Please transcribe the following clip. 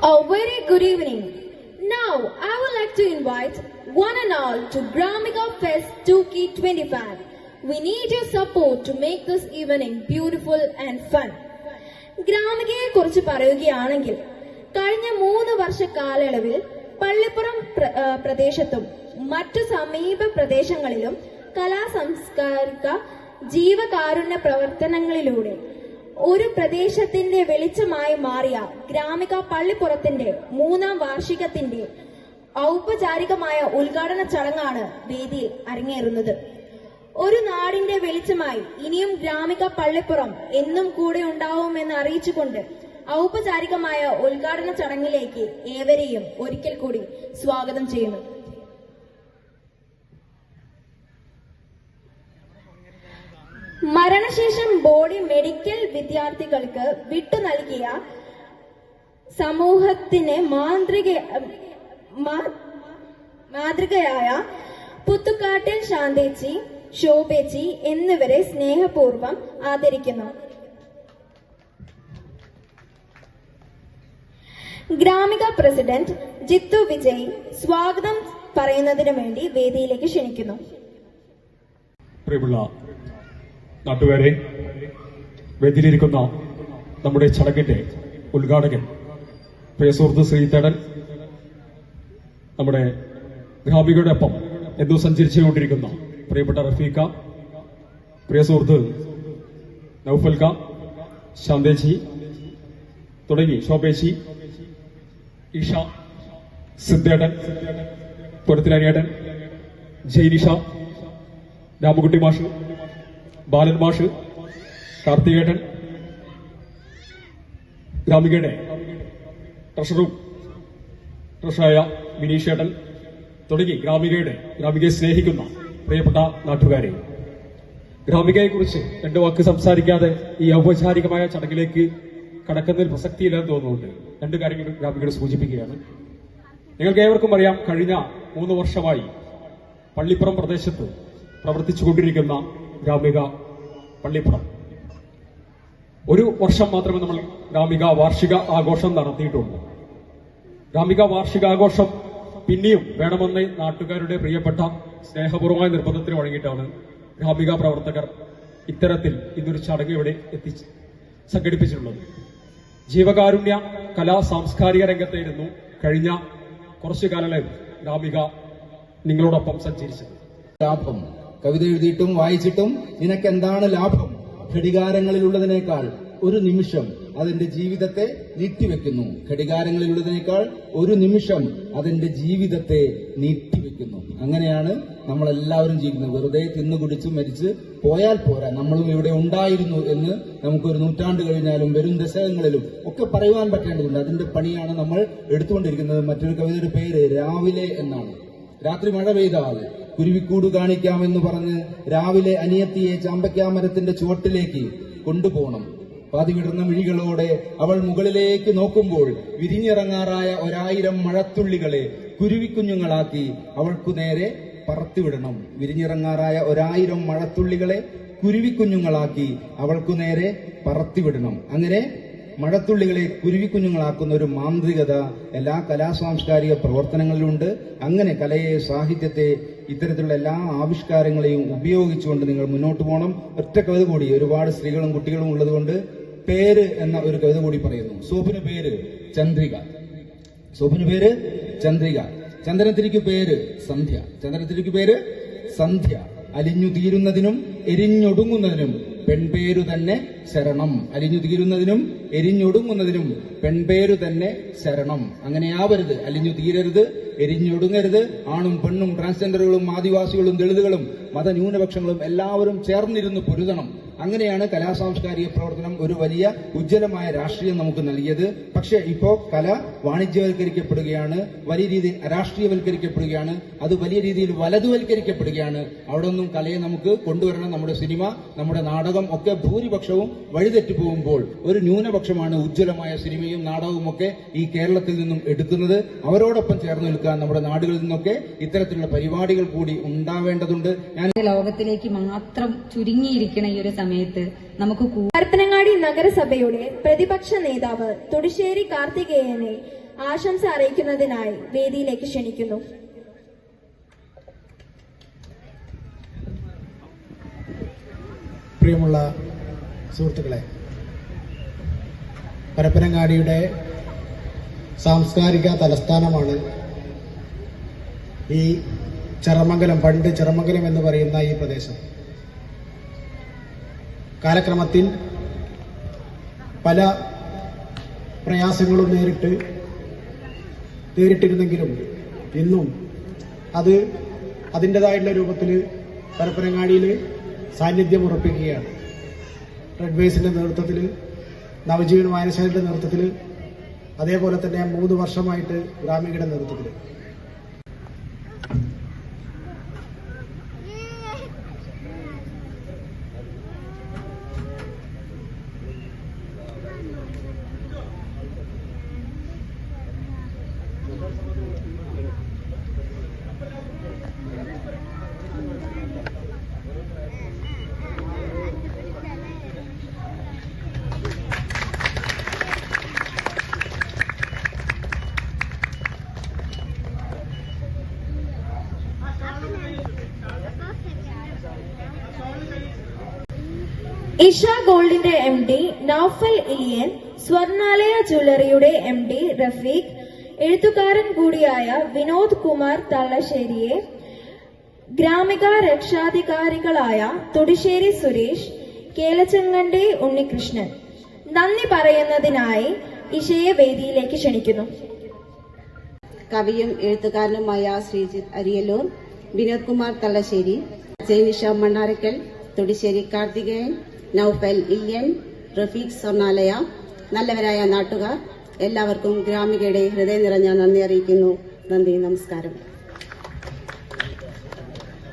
A very good evening. Now, I would like to invite one and all to Gramika Fest 2K25. We need your support to make this evening beautiful and fun. ഗ്രാമികയെ കുറിച്ച് പറയുകയാണെങ്കിൽ കഴിഞ്ഞ മൂന്ന് വർഷ കാലയളവിൽ പള്ളിപ്പുറം പ്രദേശത്തും മറ്റു സമീപ പ്രദേശങ്ങളിലും കലാ സാംസ്കാരിക ജീവകാരുണ്യ പ്രവർത്തനങ്ങളിലൂടെ ഒരു പ്രദേശത്തിന്റെ വെളിച്ചമായി മാറിയ ഗ്രാമിക പള്ളിപ്പുറത്തിന്റെ മൂന്നാം വാർഷികത്തിന്റെ ഔപചാരികമായ ഉദ്ഘാടന ചടങ്ങാണ് വേദിയിൽ അരങ്ങേറുന്നത്. ഒരു നാടിന്റെ വെളിച്ചമായി ഇനിയും ഗ്രാമിക പള്ളിപ്പുറം എന്നും കൂടെ ഉണ്ടാവുമെന്ന് അറിയിച്ചുകൊണ്ട് ഔപചാരികമായ ഉദ്ഘാടന ചടങ്ങിലേക്ക് ഏവരെയും ഒരിക്കൽ കൂടി സ്വാഗതം ചെയ്യുന്നു. മരണശേഷം ബോഡി മെഡിക്കൽ വിദ്യാർത്ഥികൾക്ക് വിട്ടു നൽകിയ സമൂഹത്തിന് മാന്ത്രിക മാതൃകയായ പുത്തുക്കാട്ടിൽ ശാന്തേച്ചി ശോഭേച്ചി എന്നിവരെ സ്നേഹപൂർവം ആദരിക്കുന്നു. ഗ്രാമിക പ്രസിഡന്റ് ജിത്തു വിജയ് സ്വാഗതം പറയുന്നതിനു വേണ്ടി വേദിയിലേക്ക് ക്ഷണിക്കുന്നു. നാട്ടുകാരെ വേദിയിലിരിക്കുന്ന നമ്മുടെ ചടങ്ങിന്റെ ഉദ്ഘാടകൻ പ്രിയ സുഹൃത്ത് ശ്രീതടൻ നമ്മുടെ ഗ്രാമികയുടെ ഒപ്പം എന്നും സഞ്ചരിച്ചുകൊണ്ടിരിക്കുന്ന പ്രിയപ്പെട്ട റഫീഖ പ്രിയ സുഹൃത്ത് നൌഫൽക്ക ശാന്തേച്ചി തുടങ്ങി ശോഭേശി ഇഷ സിദ്ധേടൻ പൊരത്തിലനിയേട്ടൻ ജൈനിഷ രാമകുട്ടി മാഷ് ബാലൻ മാഷ് കാർത്തികേട്ടൻ ഗ്രാമികയുടെ ട്രഷറും ട്രഷറായ വിനീഷേട്ടൻ തുടങ്ങി ഗ്രാമികയുടെ ഗ്രാമികയെ സ്നേഹിക്കുന്ന പ്രിയപ്പെട്ട നാട്ടുകാരെ. ഗ്രാമികയെക്കുറിച്ച് രണ്ട് വാക്ക് സംസാരിക്കാതെ ഈ ഔപചാരികമായ ചടങ്ങിലേക്ക് കടക്കുന്നതിൽ പ്രസക്തിയില്ലെന്ന് തോന്നുന്നുണ്ട്. രണ്ട് കാര്യങ്ങൾ ഗ്രാമികയുടെ സൂചിപ്പിക്കുകയാണ്. നിങ്ങൾക്ക് ഏവർക്കും അറിയാം കഴിഞ്ഞ മൂന്ന് വർഷമായി പള്ളിപ്പുറം പ്രദേശത്ത് പ്രവർത്തിച്ചുകൊണ്ടിരിക്കുന്ന ഗ്രാമിക പള്ളിപ്പുറം. ഒരു വർഷം മാത്രമേ നമ്മൾ ഗ്രാമിക വാർഷിക ആഘോഷം നടത്തിയിട്ടുള്ളൂ. ഗ്രാമിക വാർഷികാഘോഷം പിന്നെയും വേണമെന്ന് നാട്ടുകാരുടെ പ്രിയപ്പെട്ട സ്നേഹപൂർവമായ നിർബന്ധത്തിന് വഴങ്ങിയിട്ടാണ് ഗ്രാമിക പ്രവർത്തകർ ഇത്തരത്തിൽ ഇന്നൊരു ചടങ്ങ് ഇവിടെ എത്തി സംഘടിപ്പിച്ചിട്ടുള്ളത്. ജീവകാരുണ്യ കലാ സാംസ്കാരിക രംഗത്തായിരുന്നു കഴിഞ്ഞ കുറച്ചു കാലങ്ങളിൽ ഗ്രാമിക നിങ്ങളോടൊപ്പം സഞ്ചരിച്ചത്. ലാഭം കവിത എഴുതിയിട്ടും വായിച്ചിട്ടും നിനക്കെന്താണ് ലാഭം? ഘടികാരങ്ങളിലുള്ളതിനേക്കാൾ ഒരു നിമിഷം അതെന്റെ ജീവിതത്തെ നീട്ടിവെക്കുന്നു. ഘടികാരങ്ങളിലുള്ളതിനേക്കാൾ ഒരു നിമിഷം അതെന്റെ ജീവിതത്തെ നീട്ടിവെക്കുന്നു. അങ്ങനെയാണ് നമ്മളെല്ലാവരും ജീവിക്കുന്നത്. വെറുതെ തിന്നു കുടിച്ച് മരിച്ച് പോയാൽ പോരാ. നമ്മളും ഇവിടെ ഉണ്ടായിരുന്നു എന്ന് നമുക്കൊരു നൂറ്റാണ്ട് കഴിഞ്ഞാലും വരും ദശകങ്ങളിലും ഒക്കെ പറയുവാൻ പറ്റേണ്ടതുണ്ട്. അതിന്റെ പണിയാണ് നമ്മൾ എടുത്തുകൊണ്ടിരിക്കുന്നത്. മറ്റൊരു കവിതയുടെ പേര് രാവിലെ എന്നാണ്. രാത്രി മഴ പെയ്താൽ കുരുവിക്കൂട് കാണിക്കാമെന്ന് പറഞ്ഞ് രാവിലെ അനിയത്തിയെ ചാമ്പയ്ക്കാമരത്തിന്റെ ചുവട്ടിലേക്ക് കൊണ്ടുപോകണം. പാതി വിടർന്ന മിഴികളോടെ അവൾ മുകളിലേക്ക് നോക്കുമ്പോൾ വിരിഞ്ഞിറങ്ങാറായ ഒരായിരം മഴത്തുള്ളികളെ കുരുവിക്കുഞ്ഞുങ്ങളാക്കി അവൾക്കു നേരെ പറത്തിവിടണം. വിരിഞ്ഞിറങ്ങാറായ ഒരായിരം മഴത്തുള്ളികളെ കുരുവിക്കുഞ്ഞുങ്ങളാക്കി അവൾക്കു നേരെ പറത്തിവിടണം. അങ്ങനെ മഴത്തുള്ളികളെ കുരുവിക്കുഞ്ഞുങ്ങളാക്കുന്ന ഒരു മാന്ത്രികത എല്ലാ കലാസാംസ്കാരിക പ്രവർത്തനങ്ങളിലുണ്ട്. അങ്ങനെ കലയെ സാഹിത്യത്തെ ഇത്തരത്തിലുള്ള എല്ലാ ആവിഷ്കാരങ്ങളെയും ഉപയോഗിച്ചുകൊണ്ട് നിങ്ങൾ മുന്നോട്ട് പോകണം. ഒറ്റ കവിത കൂടി ഒരുപാട് സ്ത്രീകളും കുട്ടികളും ഉള്ളതുകൊണ്ട് പേര് എന്ന ഒരു കവിത കൂടി പറയുന്നു. സോപ്പിന് പേര് ചന്ദ്രിക. സോപ്പിന് പേര് ചന്ദ്രിക. ചന്ദ്രനത്തിരിക്ക് പേര് സന്ധ്യ. ചന്ദ്രനത്തിരിക്ക് പേര് സന്ധ്യ. അലിഞ്ഞു തീരുന്നതിനും എരിഞ്ഞൊടുങ്ങുന്നതിനും പെൺപേരു തന്നെ ശരണം. അലിഞ്ഞു തീരുന്നതിനും എരിഞ്ഞൊടുങ്ങുന്നതിനും പെൺപേരു തന്നെ ശരണം. അങ്ങനെയാവരുത്. അലിഞ്ഞു തീരരുത് എരിഞ്ഞൊടുങ്ങരുത്. ആണും പെണ്ണും ട്രാൻസ്ജെൻഡറുകളും ആദിവാസികളും ദളിതുകളും മതന്യൂനപക്ഷങ്ങളും എല്ലാവരും ചേർന്നിരുന്ന് പൊരുതണം. അങ്ങനെയാണ് കലാസാംസ്കാരിക പ്രവർത്തനം ഒരു വലിയ ഉജ്ജ്വലമായ രാഷ്ട്രീയം നമുക്ക് നൽകിയത്. പക്ഷേ ഇപ്പോൾ കല വാണിജ്യവൽക്കരിക്കപ്പെടുകയാണ് വലിയ രീതിയിൽ രാഷ്ട്രീയവൽക്കരിക്കപ്പെടുകയാണ് അത് വലിയ രീതിയിൽ വലതുവൽക്കരിക്കപ്പെടുകയാണ്. അവിടെ ഒന്നും കലയെ നമുക്ക് കൊണ്ടുവരണം നമ്മുടെ സിനിമ നമ്മുടെ നാടകം ഒക്കെ ഭൂരിപക്ഷവും വഴിതെറ്റി പോകുമ്പോൾ ഒരു ന്യൂനപക്ഷമാണ് ഉജ്ജ്വലമായ സിനിമയും നാടകവും ഒക്കെ ഈ കേരളത്തിൽ നിന്നും എടുക്കുന്നത്. അവരോടൊപ്പം ചേർന്ന് നിൽക്കാൻ നമ്മുടെ നാടുകളിൽ നിന്നൊക്കെ ഇത്തരത്തിലുള്ള പരിപാടികൾ കൂടി ഉണ്ടാവേണ്ടതുണ്ട്. ഞാൻ ലോകത്തിലേക്ക് മാത്രം ചുരുങ്ങിയിരിക്കണ ഈ ഒരു സമയത്ത് നമുക്ക് പരപ്പനങ്ങാടി നഗരസഭയുടെ പ്രതിപക്ഷ നേതാവ് തൊടിശ്ശേരി കാർത്തികേയനെ ആശംസ അറിയിക്കുന്നതിനായി വേദിയിലേക്ക് ക്ഷണിക്കുന്നു. പ്രിയമുള്ള സുഹൃത്തുക്കളെ പരപ്പനങ്ങാടിയുടെ സാംസ്കാരിക തലസ്ഥാനമാണ് ഈ ചെറമംഗലം പണ്ട് ചെറമംഗലം എന്ന് പറയുന്ന ഈ പ്രദേശം. കാലക്രമത്തിൽ പല പ്രയാസങ്ങളും നേരിട്ട് നേരിട്ടിരുന്നെങ്കിലും ഇന്നും അത് അതിന്റെതായിട്ടുള്ള രൂപത്തിൽ പരപ്പനങ്ങാടിയിൽ സാന്നിധ്യം ഉറപ്പിക്കുകയാണ്. റെഡ് വേസിന്റെ നേതൃത്വത്തിൽ നവജീവൻ വായനശാലയുടെ നേതൃത്വത്തിൽ അതേപോലെ തന്നെ മൂന്ന് വർഷമായിട്ട് ഗ്രാമീണ നേതൃത്വത്തിൽ. ഇഷ ഗോൾഡിന്റെ എം ഡി നൌഫൽ ഇലിയൻ സ്വർണാലയ ജ്വല്ലറിയുടെ എം ഡി റഫീഖ് എഴുത്തുകാരൻ കൂടിയായ വിനോദ് കുമാർ തള്ളശ്ശേരിയെ ഗ്രാമിക രക്ഷാധികാരികളായ തൊടിശ്ശേരി സുരേഷ് കേലച്ചങ്ങണ്ടി ഉണ്ണികൃഷ്ണൻ. നന്ദി പറയുന്നതിനായി ഇഷയെ വേദിയിലേക്ക് ക്ഷണിക്കുന്നു. കവിയും എഴുത്തുകാരനുമായ ശ്രീജിത്ത് അരിയലൂർ വിനോദ് കുമാർ തള്ളശ്ശേരി ജയനിഷ മണ്ണാരക്കൽ തൊടിശ്ശേരി കാർത്തികേയൻ നൌഫൽ ഇല്യൻ റഫീഖ് സ്വർണാലയ നല്ലവരായ നാട്ടുകാർ എല്ലാവർക്കും ഗ്രാമികയുടെ ഹൃദയം നിറഞ്ഞ നന്ദി അറിയിക്കുന്നു. നന്ദി നമസ്കാരം.